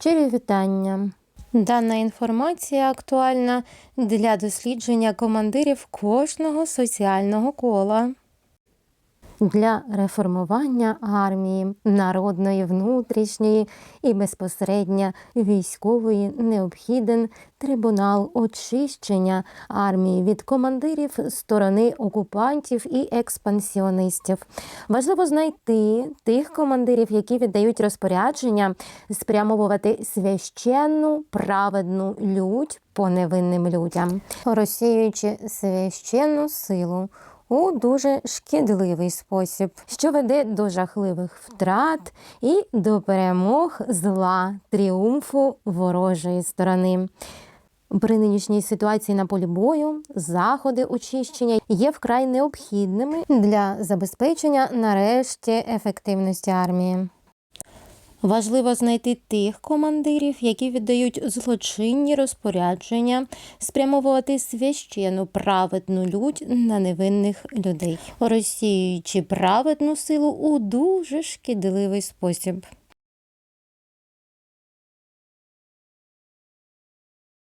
Щирі вітання. Дана інформація актуальна для дослідження командирів кожного соціального кола. Для реформування армії, народної, внутрішньої і безпосередньо військової необхіден трибунал очищення армії від командирів сторони окупантів і експансіоністів. Важливо знайти тих командирів, які віддають розпорядження спрямовувати священну праведну лють по невинним людям, розсіюючи священну силу у дуже шкідливий спосіб, що веде до жахливих втрат і до перемог зла, тріумфу ворожої сторони. При нинішній ситуації на полі бою заходи очищення є вкрай необхідними для забезпечення нарешті ефективності армії. Важливо знайти тих командирів, які віддають злочинні розпорядження, спрямовувати священну праведну лють на невинних людей, розсіюючи праведну силу у дуже шкідливий спосіб.